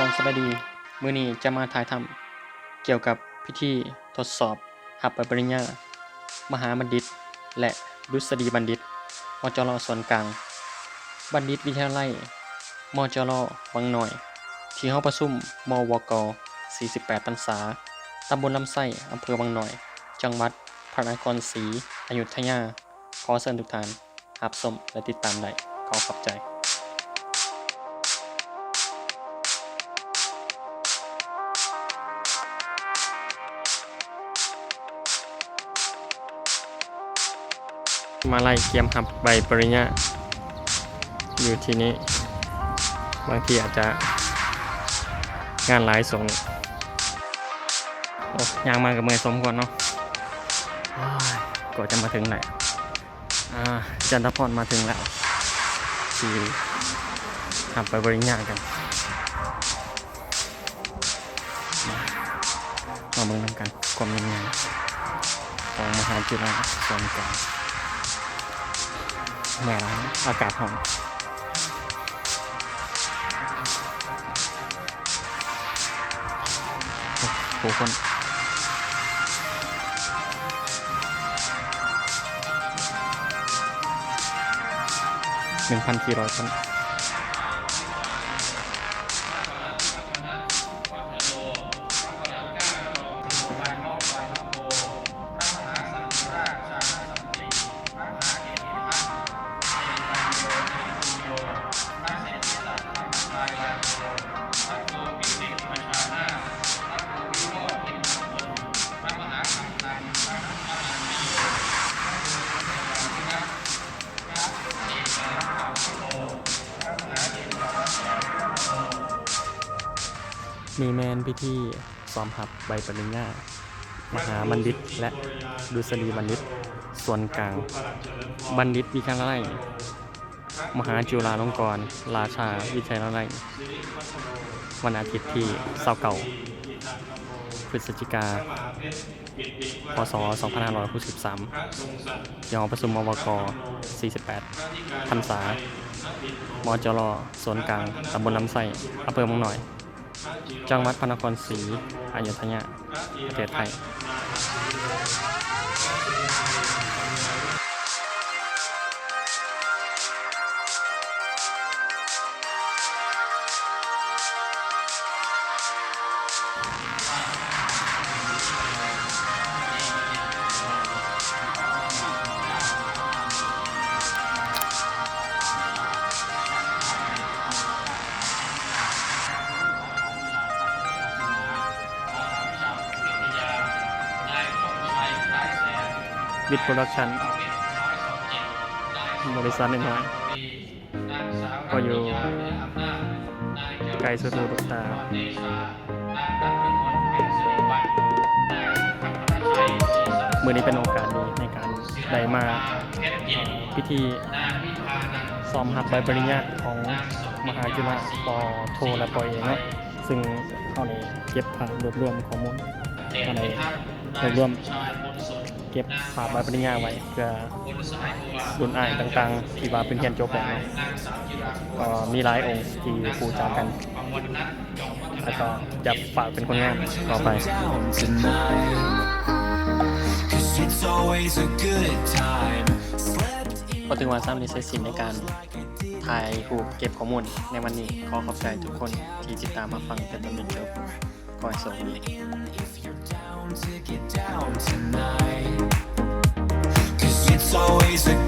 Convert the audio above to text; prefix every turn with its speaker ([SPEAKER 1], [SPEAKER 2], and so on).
[SPEAKER 1] จองสบายดี มือนี้จะมาถ่ายทำเกี่ยวกับพิธีทดสอบหับปริญญา มหาบัณฑิต และดุษฎีบัณฑิต มจรส่วนกลาง บัณฑิตวิทยาลัย มจรวังหน่อย ที่ห้องประชุมมวก 48พรรษา ตำบลลำไส้อำเภอวังหน่อย จังหวัดพระนครศรีอยุธยา ขอเชิญทุกท่านรับชมและติดตามได้ขอขอบใจ มาไล่เกียมหับใบปริญญาอยู่ที่นี้ บางทีอาจจะงานหลายส่งโอ้ยางมากับมือสมก่อนเนาะอ้าจะมาถึงไหนอ่าจันทพรมาถึงแล้วทีหับใบปริญญากันมาเมืองนำกันความยังไงของมหาจุฬาส่วนกลาง แม่นะอากาศหอมโอ้โหคนหนึ่งพันสี่ร้อยคน มีแมนพิธีซ้อมหับใบปริญญามหาบัณฑิต และดุษฎีบัณฑิต ส่วนกลาง บัณฑิตวิทยาลัยมหาจุฬาลงกรณราชาวิทยาลัยวันอาทิตย์ที่29พฤศจิกา พศ 2563ยอประชุมมวก 48 พรรษามจรส่วนกลาง ตำบลลำไส้อำเภอเมืองหน่อย จังหวัดพระนครศรีอยุธยาประเทศไทย วิดโปรดักชันบริษัทน้อยก็อยู่ไกลสุดหูลูกตามือนี้เป็นโอกาสดีในการได้มาเอ่อพิธีซ้อมหับใบปริญญาของมหาจุฬาปอโทและปอเอกเนาะซึ่งเข้าในเก็บภาพรวบรวมข้อมูลเขาในรวบรวม ก็บภาพใบปริญญาไว้เพื่อรุ่นอ่านต่างๆ ที่ว่าเป็นเรียนจบแล้วก็มีหลายองค์ที่ปูจากันแล้วก็จะฝากเป็นคนงานต่อไป
[SPEAKER 2] down tonight. Cause it's always a good time. Slept in
[SPEAKER 1] พอถึงวันซ้ำนี้ใช้สินในการถ่ายรูปเก็บข้อมูลในวันนี้ขอขอบใจทุกคนที่ติดตามมาฟังแต่ต้นจนจบขอให้สวัสดี
[SPEAKER 2] if you're down to get down tonight. always a.